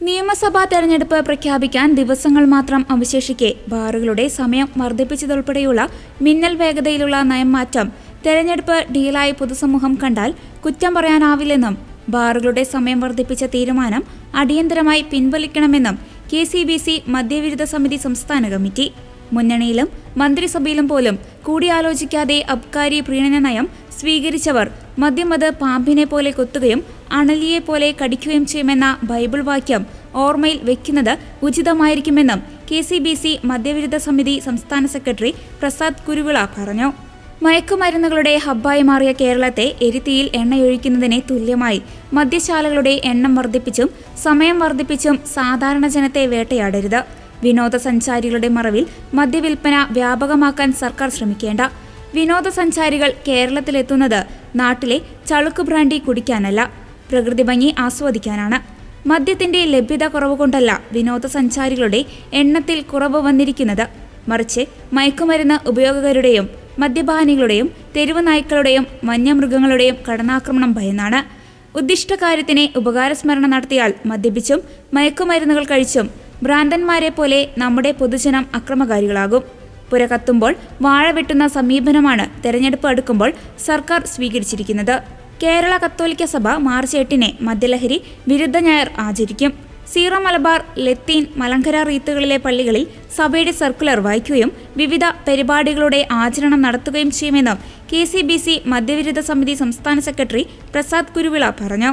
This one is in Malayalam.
നിയമസഭാ തെരഞ്ഞെടുപ്പ് പ്രഖ്യാപിക്കാൻ ദിവസങ്ങൾ മാത്രം അവശേഷിക്കെ ബാറുകളുടെ സമയം വർദ്ധിപ്പിച്ചതുൾപ്പെടെയുള്ള മിന്നൽ വേഗതയിലുള്ള നയംമാറ്റം തെരഞ്ഞെടുപ്പ് ഡീലായി പൊതുസമൂഹം കണ്ടാൽ കുറ്റം പറയാനാവില്ലെന്നും ബാറുകളുടെ സമയം വർദ്ധിപ്പിച്ച തീരുമാനം അടിയന്തരമായി പിൻവലിക്കണമെന്നും കെ സി ബി സി മദ്യവിരുദ്ധ സമിതി സംസ്ഥാന കമ്മിറ്റി. മുന്നണിയിലും മന്ത്രിസഭയിലും പോലും കൂടിയാലോചിക്കാതെ അബ്കാരി പ്രീണന നയം സ്വീകരിച്ചവർ മദ്യമത് പാമ്പിനെ പോലെ കൊത്തുകയും അണലിയെ പോലെ കടിക്കുകയും ചെയ്യുമെന്ന ബൈബിൾ വാക്യം ഓർമ്മയിൽ വെക്കുന്നത് ഉചിതമായിരിക്കുമെന്നും കെ സി ബി സി മദ്യവിരുദ്ധ സമിതി സംസ്ഥാന സെക്രട്ടറി പ്രസാദ് കുരുവിള പറഞ്ഞു. മയക്കുമരുന്നുകളുടെ ഹബ്ബായി മാറിയ കേരളത്തെ എരിത്തിയിൽ എണ്ണയൊഴിക്കുന്നതിനെ തുല്യമായി മദ്യശാലകളുടെ എണ്ണം വർദ്ധിപ്പിച്ചും സമയം വർദ്ധിപ്പിച്ചും സാധാരണ ജനത്തെ വേട്ടയാടരുത്. വിനോദസഞ്ചാരികളുടെ മറവിൽ മദ്യവിൽപ്പന വ്യാപകമാക്കാൻ സർക്കാർ ശ്രമിക്കേണ്ട. വിനോദസഞ്ചാരികൾ കേരളത്തിലെത്തുന്നത് നാട്ടിലെ ചളുക്ക് ബ്രാൻഡി കുടിക്കാനല്ല പ്രകൃതി ഭംഗി ആസ്വദിക്കാനാണ്. മദ്യത്തിന്റെ ലഭ്യത കുറവ് കൊണ്ടല്ല വിനോദസഞ്ചാരികളുടെ എണ്ണത്തിൽ കുറവ് വന്നിരിക്കുന്നത്. മറിച്ച് മയക്കുമരുന്ന് ഉപയോഗകരുടെയും മദ്യപാനികളുടെയും തെരുവ് നായ്ക്കളുടെയും വന്യമൃഗങ്ങളുടെയും കടന്നാക്രമണം ഭയന്നാണ്. ഉദ്ദിഷ്ട കാര്യത്തിന് ഉപകാരസ്മരണ നടത്തിയാൽ മദ്യപിച്ചും മയക്കുമരുന്നുകൾ കഴിച്ചും ഭ്രാന്തന്മാരെ പോലെ നമ്മുടെ പൊതുജനം അക്രമകാരികളാകും. പുര കത്തുമ്പോൾ വാഴ വെട്ടുന്ന സമീപനമാണ് തെരഞ്ഞെടുപ്പ് അടുക്കുമ്പോൾ സർക്കാർ സ്വീകരിച്ചിരിക്കുന്നത്. കേരള കത്തോലിക്ക സഭ മാർച്ച് എട്ടിന് മദ്യലഹരി വിരുദ്ധ ഞായർ ആചരിക്കും. സീറോ മലബാർ ലത്തീൻ മലങ്കര റീത്തുകളിലെ പള്ളികളിൽ സഭയുടെ സർക്കുലർ വായിക്കുകയും വിവിധ പരിപാടികളുടെ ആചരണം നടത്തുകയും ചെയ്യുമെന്നും കെ സി ബി സി മദ്യവിരുദ്ധ സമിതി സംസ്ഥാന സെക്രട്ടറി പ്രസാദ് കുരുവിള പറഞ്ഞു.